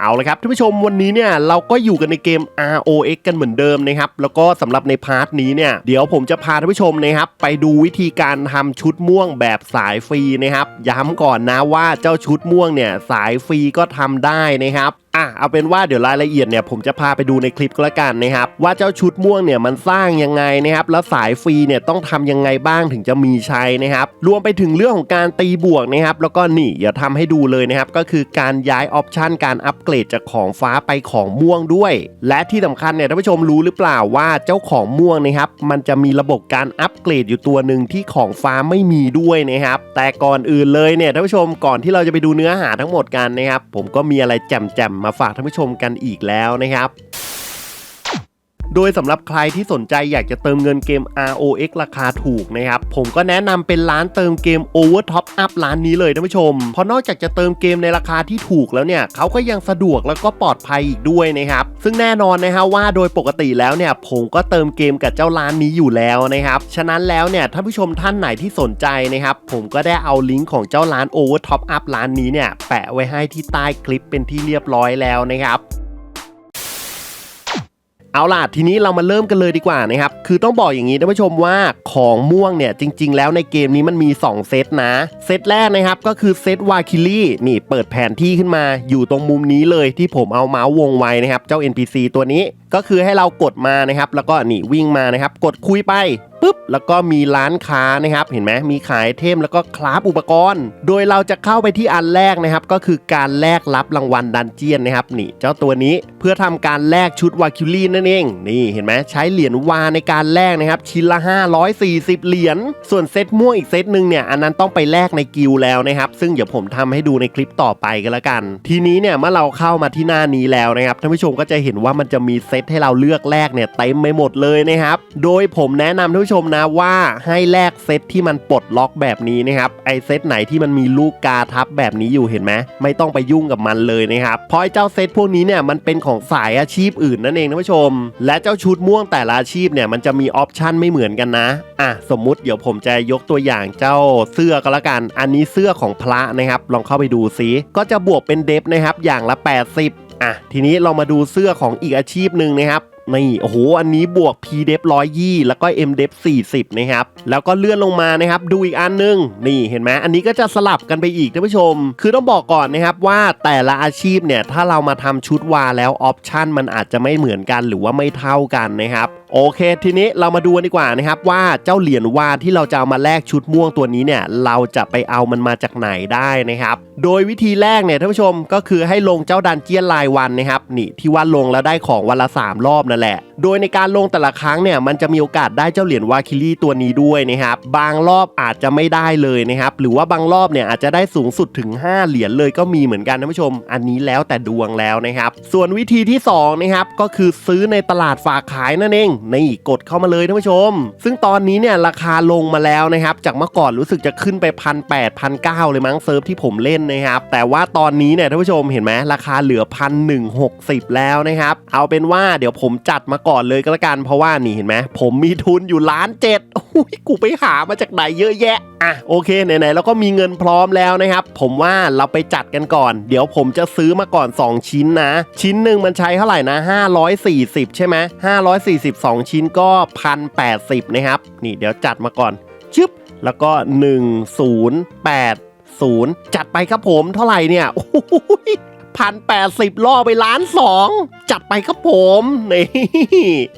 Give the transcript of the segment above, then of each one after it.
เอาละครับท่านผู้ชมวันนี้เนี่ยเราก็อยู่กันในเกม ROX กันเหมือนเดิมนะครับแล้วก็สำหรับในพาร์ทนี้เนี่ยเดี๋ยวผมจะพาท่านผู้ชมนะครับไปดูวิธีการทำชุดม่วงแบบสายฟรีนะครับย้ำก่อนนะว่าเจ้าชุดม่วงเนี่ยสายฟรีก็ทำได้นะครับ อะเอาเป็นว่าเดี๋ยวรายละเอียดเนี่ยผมจะพาไปดูในคลิปก็แล้วกันนะครับว่าเจ้าชุดม่วงเนี่ยมันสร้างยังไงนะครับแล้วสายฟรีเนี่ยต้องทำยังไงบ้างถึงจะมีใช้นะครับรวมไปถึงเรื่องของการตีบวกนะครับแล้วก็นี่อย่าทำให้ดูเลยนะครับก็คือการย้ายออปชันการอัปเกรดจากของฟ้าไปของม่วงด้วย และที่สำคัญเนี่ยท่านผู้ชมรู้หรือเปล่าว่าเจ้าของม่วงนะครับมันจะมีระบบการอัปเกรดอยู่ตัวหนึ่งที่ของฟ้าไม่มีด้วยนะครับแต่ก่อนอื่นเลยเนี่ยท่านผู้ชมก่อนที่เราจะไปดูเนื้อหาทั้งหมดกันนะครับผมก็มีอะไรแจ่มๆมาฝากท่านผู้ชมกันอีกแล้วนะครับ โดยสำหรับใครที่สนใจอยากจะเติมเงินเกม ROX ราคาถูกนะครับ ผมก็แนะนำเป็นร้านเติมเกม Over Top Up ร้านนี้เลยท่านผู้ชม เพราะนอกจากจะเติมเกมในราคาที่ถูกแล้วเนี่ยเขาก็ยังสะดวกแล้วก็ปลอดภัยอีกด้วยนะครับ ซึ่งแน่นอนนะฮะว่าโดยปกติแล้วเนี่ยผมก็เติมเกมกับเจ้าร้านนี้อยู่แล้วนะครับ ฉะนั้นแล้วเนี่ยท่านผู้ชมท่านไหนที่สนใจนะครับผมก็ได้เอาลิงก์ของเจ้าร้าน Over Top Up ร้านนี้เนี่ยแปะไว้ให้ที่ใต้คลิปเป็นที่เรียบร้อยแล้วนะครับ เอาล่ะทีนี้เรามาเริ่มกันเลยดีกว่านะครับคือต้องบอกอย่างนี้ท่านผู้ชมว่าของม่วงเนี่ยจริง ๆ แล้วในเกมนี้มันมี 2 เซตนะ เซตแรกนะครับก็คือเซตวาคิลี่นี่เปิดแผนที่ขึ้นมาอยู่ตรงมุมนี้เลยที่ผมเอาเมาส์วงไว้นะครับเจ้า NPC ตัวนี้ก็คือให้เรากดมานะครับแล้วก็นี่วิ่งมานะครับกดคุยไปปุ๊บแล้วก็มีร้านค้านะครับเห็นไหมมีขายเทมแล้วก็คราฟอุปกรณ์ โดยเราจะเข้าไปที่อันแรกนะครับ ก็คือการแลกรับรางวัลดันเจียนนะครับนี่เจ้าตัวนี้เพื่อทำการแลกชุดวาคิลี่นั่นเองนี่เห็นไหมใช้เหรียญวาในการแลกนะครับชิ้นละ 540 เหรียญส่วนเซตม่วงอีกเซตหนึ่งเนี่ยอันนั้นต้องไปแลกในกิลแล้วนะครับ ซึ่งเดี๋ยวผมทำให้ดูในคลิปต่อไปกันละกัน ทีนี้เนี่ยเมื่อเราเข้ามาที่หน้านี้แล้วนะครับท่านผู้ชมก็จะเห็นว่ามันจะมีเซตให้เราเลือกแลกเนี่ยเต็มไปหมดเลยนะครับโดยผมแนะนำท่านผู้ชมนะว่าให้แลกเซตที่มันปลดล็อกแบบนี้นะครับไอเซตไหนที่มันมีลูกกาทับแบบนี้อยู่เห็นไหมไม่ต้องไปยุ่งกับมันเลยนะครับเพราะไอเจ้าเซตพวกนี้เนี่ยมันเป็นของสายอาชีพอื่นนั่นเองท่านผู้ชม และเจ้าชุดม่วงแต่ละอาชีพเนี่ยมันจะมีออปชันไม่เหมือนกันนะอะสมมุติเดี๋ยวผมจะยกตัวอย่างเจ้าเสื้อก็แล้วกัน อันนี้เสื้อของพระนะครับ ลองเข้าไปดูซิก็จะบวกเป็นเดฟนะครับอย่างละ 80อะทีนี้เรามาดูเสื้อของอีกอาชีพหนึ่งนะครับ นี่โอ้โหอันนี้บวก P d e f 120แล้วก็ M d e f 40 นะครับ แล้วก็เลื่อนลงมานะครับ ดูอีกอันนึง นี่เห็นไหมอันนี้ก็จะสลับกันไปอีกท่านผู้ชม คือต้องบอกก่อนนะครับว่าแต่ละอาชีพเนี่ย ถ้าเรามาทำชุดวาแล้วออปชันมันอาจจะไม่เหมือนกันหรือว่าไม่เท่ากันนะครับโอเค ทีนี้เรามาดูกันดีกว่านะครับว่าเจ้าเหรียญวาที่เราจะเอามาแลกชุดม่วงตัวนี้เนี่ยเราจะไปเอามันมาจากไหนได้นะครับโดยวิธีแรกเนี่ยท่านผู้ชมก็คือให้ลงเจ้าดันเจียนรายวันนะครับนี่ที่ว่าลงแล้วได้ของวันละ 3 รอบนั่นแหละ โดยในการลงแต่ละครั้งเนี่ยมันจะมีโอกาสได้เจ้าเหรียญวาคิลี่ตัวนี้ด้วยนะครับบางรอบอาจจะไม่ได้เลยนะครับหรือว่าบางรอบเนี่ยอาจจะได้สูงสุดถึง 5 เหรียญเลยก็มีเหมือนกันท่านผู้ชม อันนี้แล้วแต่ดวงแล้วนะครับส่วนวิธีที่สองนะครับก็คือซื้อในตลาดฝากขายนั่นเองนี่กดเข้ามาเลยท่านผู้ชม ซึ่งตอนนี้เนี่ยราคาลงมาแล้วนะครับ จากเมื่อก่อนรู้สึกจะขึ้นไปพันแปดพันเก้าเลยมั้งเซิร์ฟที่ผมเล่นนะครับ แต่ว่าตอนนี้เนี่ยท่านผู้ชมเห็นไหมราคาเหลือพันหนึ่งหกสิบแล้วนะครับ เอาเป็นว่าเดี๋ยวผมจัดมาก่อนเลยก็แล้วกันเพราะว่านี่เห็นไหมผมมีทุนอยู่ล้านเจ็ดโอ้ยกูไปหามาจากไหนเยอะแยะอะโอเคไหนๆเราก็มีเงินพร้อมแล้วนะครับ ผมว่าเราไปจัดกันก่อน เดี๋ยวผมจะซื้อมาก่อน 2 ชิ้นนะ ชิ้นหนึ่งมันใช้เท่าไหร่นะ 540 ใช่ไหม540 2 ชิ้นก็ 1,080 นะครับ นี่เดี๋ยวจัดมาก่อน ชึบ แล้วก็ 1080 จัดไปครับผมเท่าไหร่เนี่ยโอ้ย พันแปดสิบล่อไปล้านสองจัดไปครับผมนี่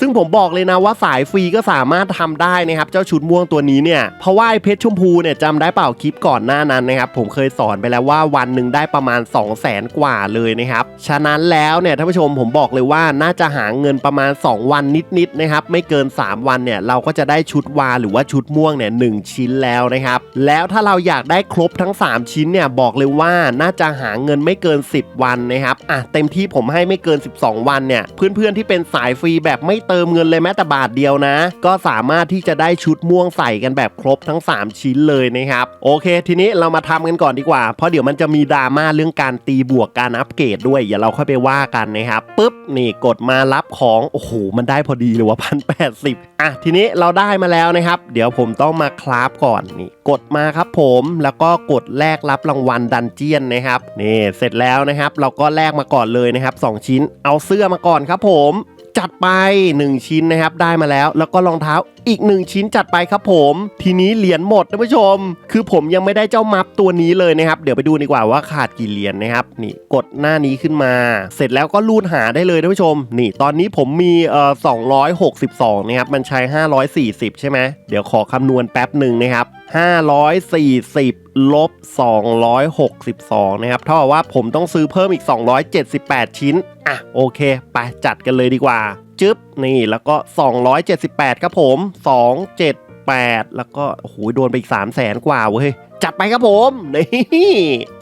ซึ่งผมบอกเลยนะว่าสายฟรีก็สามารถทำได้นะครับ เจ้าชุดม่วงตัวนี้เนี่ย เพราะว่าไอเพชรชมพูเนี่ยจำได้เปล่าคลิปก่อนหน้านั้นนะครับ ผมเคยสอนไปแล้วว่าวันหนึ่งได้ประมาณ 2 0 0แสนกว่าเลยนะครับ ฉะนั้นแล้วเนี่ยท่านผู้ชมผมบอกเลยว่าน่าจะหาเงินประมาณ 2 วันนิดๆนะครับ ไม่เกิน 3 วันเนี่ยเราก็จะได้ชุดวาหรือว่าชุดม่วงเนี่ยหชิ้นแล้วนะครับ แล้วถ้าเราอยากได้ครบทั้ง 3 ชิ้นเนี่ยบอกเลยว่าน่าจะหาเงินไม่เกิน 10วันนะครับอะเต็มที่ผมให้ไม่เกิน 12 วันเนี่ยเพื่อนๆที่เป็นสายฟรีแบบไม่เติมเงินเลยแม้แต่บาทเดียวนะ ก็สามารถที่จะได้ชุดม่วงใส่กันแบบครบทั้ง 3 ชิ้นเลยนะครับโอเค ทีนี้เรามาทำกันก่อนดีกว่า เพราะเดี๋ยวมันจะมีดราม่าเรื่องการตีบวกการอัปเกรดด้วยอย่าเราค่อยไปว่ากันนะครับปุ๊บนี่กดมารับของโอ้โหมันได้พอดีเลยว่าพันแปดสิบอะทีนี้เราได้มาแล้วนะครับ เดี๋ยวผมต้องมาคราฟก่อนนี่กดมาครับผมแล้วก็กดแลกรับรางวัลดันเจียนนะครับนี่เสร็จแล้วนะครับเราก็แลกมาก่อนเลยนะครับสองชิ้น เอาเสื้อมาก่อนครับผมจัดไป 1 ชิ้นนะครับได้มาแล้ว แล้วก็รองเท้า อีก1ชิ้นจัดไปครับผม ทีนี้เหรียญหมดท่านผู้ชม คือผมยังไม่ได้เจ้ามัฟตัวนี้เลยนะครับ เดี๋ยวไปดูดีกว่าว่าขาดกี่เหรียญนะครับ นี่กดหน้านี้ขึ้นมา เสร็จแล้วก็รูดหาได้เลยท่านผู้ชม นี่ตอนนี้ผมมีเอ่อ262 นะครับ มันใช้ 540 ใช่ไหม เดี๋ยวขอคำนวณแป๊บหนึ่งนะครับ 540 ลบ 262 นะครับ เท่ากับว่าผมต้องซื้อเพิ่มอีก 278 ชิ้น อะโอเค ไปจัดกันเลยดีกว่า จึ๊บนี่แล้วก็ 278 ครับผม 278 แล้วก็โอ้โหโดนไปอีก 3 0 0แสนกว่าเว้ย จัดไปครับผมนี่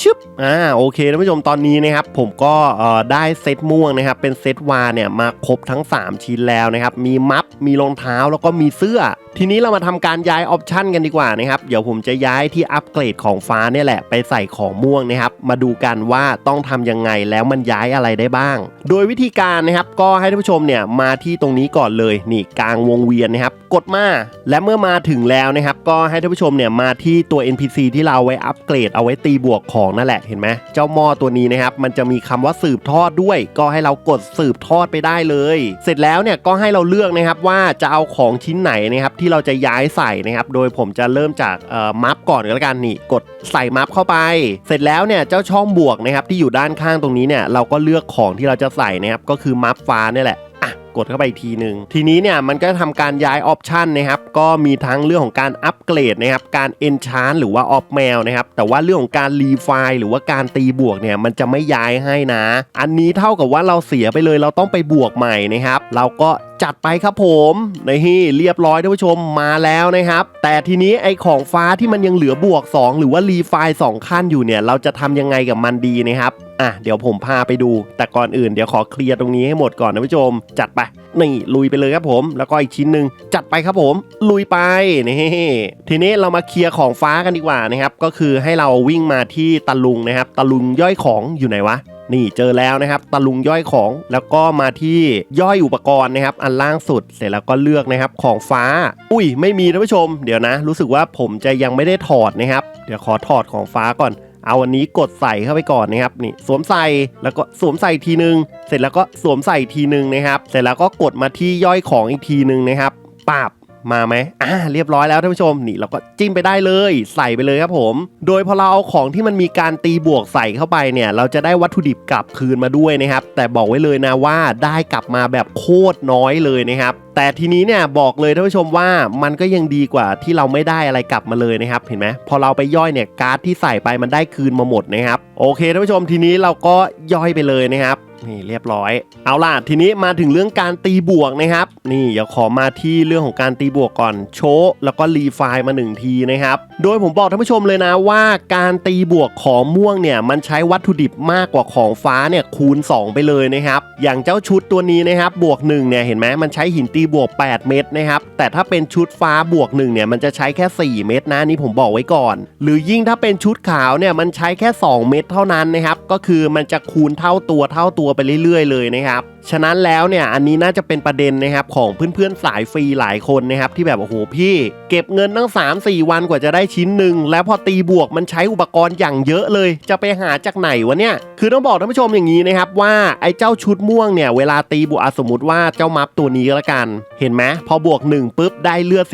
ชึบอ่าโอเคท่านผู้ชมตอนนี้นะครับผมก็ได้เซตม่วงนะครับเป็นเซตวาเนี่ยมาครบทั้ง 3 ชิ้นแล้วนะครับมีมัฟมีรองเท้าแล้วก็มีเสื้อ ทีนี้เรามาทำการย้ายออปชันกันดีกว่านะครับเดี๋ยวผมจะย้ายที่อัปเกรดของฟ้าเนี่ยแหละไปใส่ของม่วงนะครับมาดูกันว่าต้องทำยังไงแล้วมันย้ายอะไรได้บ้าง โดยวิธีการนะครับก็ให้ท่านผู้ชมเนี่ยมาที่ตรงนี้ก่อนเลยนี่กลางวงเวียนนะครับกดมาและเมื่อมาถึงแล้วนะครับก็ให้ท่านผู้ชมเนี่ยมาที่ตัว NPC ที่เราเอาไว้อัปเกรดเอาไว้ตีบวกของนั่นแหละเห็นไหมเจ้าหม้อตัวนี้นะครับมันจะมีคำว่าสืบทอดด้วย ก็ให้เรากดสืบทอดไปได้เลย เสร็จแล้วเนี่ยก็ให้เราเลือกนะครับว่าจะเอาของชิ้นไหนนะครับที่เราจะย้ายใส่นะครับโดยผมจะเริ่มจากมัฟก่อนก็แล้วกันนี่กดใส่มัฟเข้าไป เสร็จแล้วเนี่ยเจ้าช่องบวกนะครับที่อยู่ด้านข้างตรงนี้เนี่ยเราก็เลือกของที่เราจะใส่นะครับก็คือมัฟฟ้าเนี่ยแหละ กดเข้าไปอีกทีหนึ่งทีนี้เนี่ยมันก็ทำการย้ายออปชันนะครับก็มีทั้งเรื่องของการอัปเกรดนะครับการเอนชานหรือว่าออฟแมวนะครับแต่ว่าเรื่องของการรีไฟล์หรือว่าการตีบวกเนี่ยมันจะไม่ย้ายให้นะ อันนี้เท่ากับว่าเราเสียไปเลยเราต้องไปบวกใหม่นะครับเราก็ จัดไปครับผมนี่เรียบร้อยท่านผู้ชมมาแล้วนะครับ แต่ทีนี้ไอของฟ้าที่มันยังเหลือบวก 2 หรือว่ารีไฟล์2ขั้นอยู่เนี่ย เราจะทำยังไงกับมันดีนะครับอะเดี๋ยวผมพาไปดู แต่ก่อนอื่นเดี๋ยวขอเคลียร์ตรงนี้ให้หมดก่อนนะผู้ชม จัดไปนี่ลุยไปเลยครับผม แล้วก็อีกชิ้นหนึ่งจัดไปครับผม ลุยไปนี่ทีนี้เรามาเคลียร์ของฟ้ากันดีกว่านะครับ ก็คือให้เราวิ่งมาที่ตะลุงนะครับ ตะลุงย่อยของอยู่ไหนวะ นี่เจอแล้วนะครับตะลุงย่อยของแล้วก็มาที่ย่อยอุปกรณ์นะครับ อันล่างสุดเสร็จแล้วก็เลือกนะครับของฟ้า อุ้ยไม่มีท่านผู้ชม เดี๋ยวนะ รู้สึกว่าผมจะยังไม่ได้ถอดนะครับ เดี๋ยวขอถอดของฟ้าก่อน เอาวันนี้กดใส่เข้าไปก่อนนะครับนี่สวมใส่แล้วก็สวมใส่ทีนึง เสร็จแล้วก็สวมใส่ทีนึงนะครับ เสร็จแล้วก็กดมาที่ย่อยของอีกทีนึงนะครับปาบ มาไหมอ่าเรียบร้อยแล้วท่านผู้ชมนี่เราก็จิ้มไปได้เลย ใส่ไปเลยครับผม โดยพอเราเอาของที่มันมีการตีบวกใส่เข้าไปเนี่ย เราจะได้วัตถุดิบกลับคืนมาด้วยนะครับ แต่บอกไว้เลยนะว่าได้กลับมาแบบโคตรน้อยเลยนะครับแต่ทีนี้เนี่ยบอกเลยท่านผู้ชมว่ามันก็ยังดีกว่าที่เราไม่ได้อะไรกลับมาเลยนะครับเห็นไหมพอเราไปย่อยเนี่ยการ์ดที่ใส่ไปมันได้คืนมาหมดนะครับโอเคท่านผู้ชมทีนี้เราก็ย่อยไปเลยนะครับ นี่เรียบร้อย เอาล่ะทีนี้มาถึงเรื่องการตีบวกนะครับ นี่เดี๋ยวขอมาที่เรื่องของการตีบวกก่อนโชว์แล้วก็รีไฟล์มาหนึ่งทีนะครับ โดยผมบอกท่านผู้ชมเลยนะว่าการตีบวกของม่วงเนี่ยมันใช้วัตถุดิบมากกว่าของฟ้าเนี่ยคูณ 2 ไปเลยนะครับ อย่างเจ้าชุดตัวนี้นะครับบวก1เนี่ยเห็นไหมมันใช้หินตีบวก 8 เม็ดนะครับแต่ถ้าเป็นชุดฟ้าบวก1เนี่ยมันจะใช้แค่ 4 เม็ดนะนี่ผมบอกไว้ก่อน หรือยิ่งถ้าเป็นชุดขาวเนี่ยมันใช้แค่ 2 เม็ดเท่านั้นนะครับก็คือมันจะคูณเท่าตัวเท่าตัวไปเรื่อยๆเลยนะครับฉะนั้นแล้วเนี่ยอันนี้น่าจะเป็นประเด็นนะครับของเพื่อนๆสายฟรีหลายคนนะครับที่แบบโอ้โหพี่เก็บเงินตั้ง 3-4 วันกว่าจะได้ชิ้นหนึ่งแล้วพอตีบวกมันใช้อุปกรณ์อย่างเยอะเลย จะไปหาจากไหนวะเนี่ยคือต้องบอกท่านผู้ชมอย่างนี้นะครับว่าไอ้เจ้าชุดม่วงเนี่ยเวลาตีบวกสมมติว่าเจ้ามัฟตัวนี้ล้วกัน เห็นไหมพอบวก1ปุ๊บได้เลือด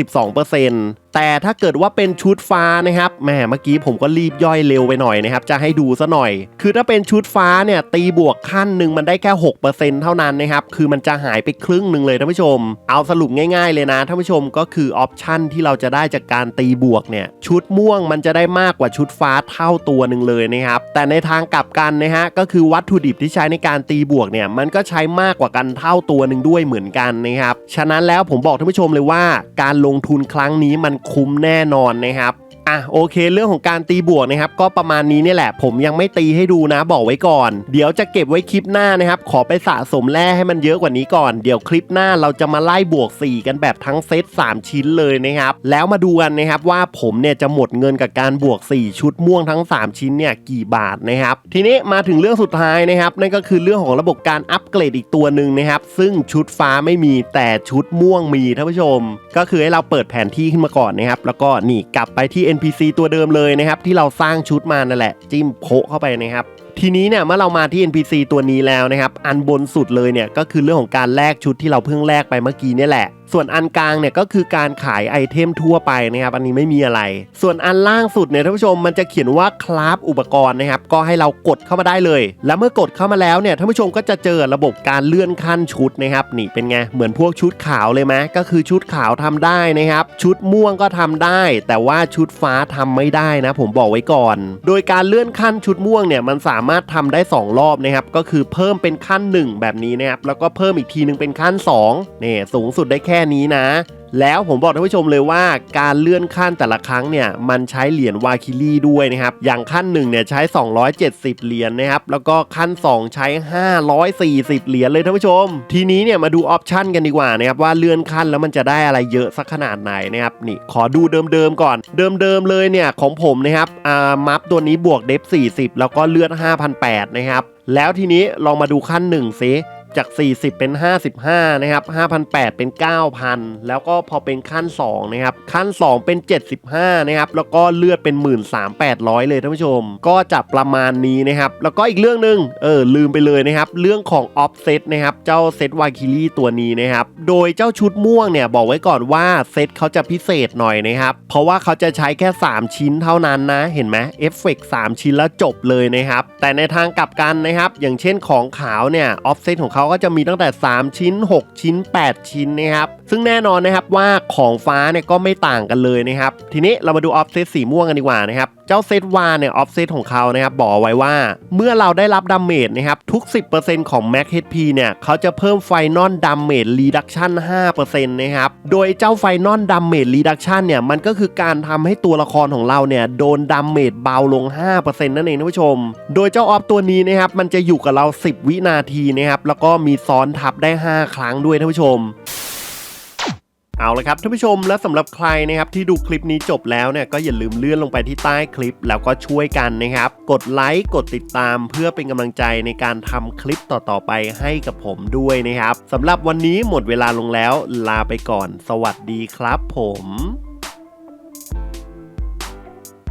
12%แต่ถ้าเกิดว่าเป็นชุดฟ้านะครับแหมเมื่อกี้ผมก็รีบย่อยเร็วไปหน่อยนะครับจะให้ดูซะหน่อย คือถ้าเป็นชุดฟ้าเนี่ยตีบวกขั้นหนึ่งมันได้แค่6%เท่านั้นนะครับ คือมันจะหายไปครึ่งหนึ่งเลยท่านผู้ชม เอาสรุปง่ายๆเลยนะท่านผู้ชมก็คือออปชันที่เราจะได้จากการตีบวกเนี่ย ชุดม่วงมันจะได้มากกว่าชุดฟ้าเท่าตัวหนึ่งเลยนะครับ แต่ในทางกลับกันนะฮะก็คือวัตถุดิบที่ใช้ในการตีบวกเนี่ยมันก็ใช้มากกว่ากันเท่าตัวหนึ่งด้วยเหมือนกันนะครับ ฉะนั้นแล้วผมบอกท่านผู้ชมเลยว่า การลงทุนครั้งนี้มันคุ้มแน่นอนนะครับ อะโอเค เรื่องของการตีบวกนะครับก็ประมาณนี้เนี่ยแหละ ผมยังไม่ตีให้ดูนะบอกไว้ก่อน เดี๋ยวจะเก็บไว้คลิปหน้านะครับ ขอไปสะสมแร่ให้มันเยอะกว่านี้ก่อน เดี๋ยวคลิปหน้าเราจะมาไล่บวก 4 กันแบบทั้งเซต3 ชิ้นเลยนะครับ แล้วมาดูกันนะครับว่าผมเนี่ยจะหมดเงินกับการบวก 4 ชุดม่วงทั้ง 3 ชิ้นเนี่ยกี่บาทนะครับ ทีนี้มาถึงเรื่องสุดท้ายนะครับนั่นก็คือเรื่องของระบบการอัปเกรดอีกตัวหนึ่งนะครับ ซึ่งชุดฟ้าไม่มีแต่ชุดม่วงมีท่านผู้ชม ก็คือให้เราเปิดแผนที่ขึ้นมาก่อนนะครับแล้วก็นี่กลับไปที่ NPC ตัวเดิมเลยนะครับที่เราสร้างชุดมานั่นแหละ จิ้มโพะเข้าไปนะครับทีนี้เนี่ยเมื่อเรามาที่ NPC ตัวนี้แล้วนะครับ อันบนสุดเลยเนี่ยก็คือเรื่องของการแลกชุดที่เราเพิ่งแลกไปเมื่อกี้นี่แหละ ส่วนอันกลางเนี่ยก็คือการขายไอเทมทั่วไปนะครับอันนี้ไม่มีอะไร ส่วนอันล่างสุดเนี่ยท่านผู้ชมมันจะเขียนว่าคราฟอุปกรณ์นะครับก็ให้เรากดเข้ามาได้เลย แล้วเมื่อกดเข้ามาแล้วเนี่ยท่านผู้ชมก็จะเจอระบบการเลื่อนขั้นชุดนะครับนี่เป็นไงเหมือนพวกชุดขาวเลยไหมก็คือชุดขาวทำได้นะครับชุดม่วงก็ทำได้ แต่ว่าชุดฟ้าทำไม่ได้นะ ผมบอกไว้ก่อน โดยการเลื่อนขั้นชุดม่วงเนี่ยมันสามารถทำได้ 2 รอบนะครับก็คือเพิ่มเป็นขั้น 1 แบบนี้นะครับแล้วก็เพิ่มอีกทีนึงเป็นขั้น2เนี่ยสูงสุดได้แค่ค่นี้นะ แล้วผมบอกท่านผู้ชมเลยว่าการเลื่อนขั้นแต่ละครั้งเนี่ยมันใช้เหรียญวาคิลี่ด้วยนะครับ อย่างขั้นหนึ่งเนี่ยใช้ 270 เหรียญนะครับ แล้วก็ขั้น 2 ใช้ 540 เหรียญเลยท่านผู้ชม ทีนี้เนี่ยมาดูออปชันกันดีกว่านะครับว่าเลื่อนขั้นแล้วมันจะได้อะไรเยอะสักขนาดไหนนะครับนี่ขอดูเดิมๆก่อน เดิมๆเลยเนี่ยของผมนะครับอ่ามัฟตัวนี้บวกเดฟ40 แล้วก็เลือด5,800นะครับแล้วทีนี้ลองมาดูขั้นหนึ่งซิ จาก 40 เป็น 55 นะครับ 5,800 เป็น 9,000 แล้วก็พอเป็นขั้น 2 นะครับ ขั้น 2 เป็น 75 นะครับ แล้วก็เลือดเป็น 13,800 เลยท่านผู้ชม ก็จะประมาณนี้นะครับ แล้วก็อีกเรื่องหนึ่งเออ ลืมไปเลยนะครับ เรื่องของ offset นะครับ เจ้าเซตวาคิลี่ตัวนี้นะครับ โดยเจ้าชุดม่วงเนี่ย บอกไว้ก่อนว่าเซตเขาจะพิเศษหน่อยนะครับ เพราะว่าเขาจะใช้แค่ 3 ชิ้นเท่านั้นนะ เห็นไหมเอฟเฟกต์3ชิ้นแล้วจบเลยนะครับ แต่ในทางกลับกันนะครับ อย่างเช่นของขาวเนี่ยออฟเซตของเขาก็จะมีตั้งแต่ 3 ชิ้น 6 ชิ้น 8 ชิ้นนะครับ ซึ่งแน่นอนนะครับว่าของฟ้าเนี่ยก็ไม่ต่างกันเลยนะครับ ทีนี้เรามาดูออฟเซตสีม่วงกันดีกว่านะครับเจ้าเซตวาเนี่ยออฟเซตของเขานะครับบอกไว้ว่า เมื่อเราได้รับดาเมจนะครับทุก 10%ของ Max HP เนี่ยเขาจะเพิ่มไฟนอลดาเมจรีดักชัน5%นะครับโดยเจ้าไฟนอลดาเมจรีดักชันเนี่ยมันก็คือการทำให้ตัวละครของเราเนี่ยโดนดาเมจเบาลง 5%นั่นเองท่านผู้ชม โดยเจ้าออฟตัวนี้นะครับมันจะอยู่กับเรา 10 วินาทีนะครับแล้วก็มีซ้อนทับได้ 5 ครั้งด้วยท่านผู้ชม เอาละครับท่านผู้ชมและสำหรับใครนะครับที่ดูคลิปนี้จบแล้วเนี่ยก็อย่าลืมเลื่อนลงไปที่ใต้คลิป แล้วก็ช่วยกันนะครับ กดไลค์กดติดตามเพื่อเป็นกำลังใจในการทำคลิปต่อๆไปให้กับผมด้วยนะครับสำหรับวันนี้หมดเวลาลงแล้วลาไปก่อน สวัสดีครับผม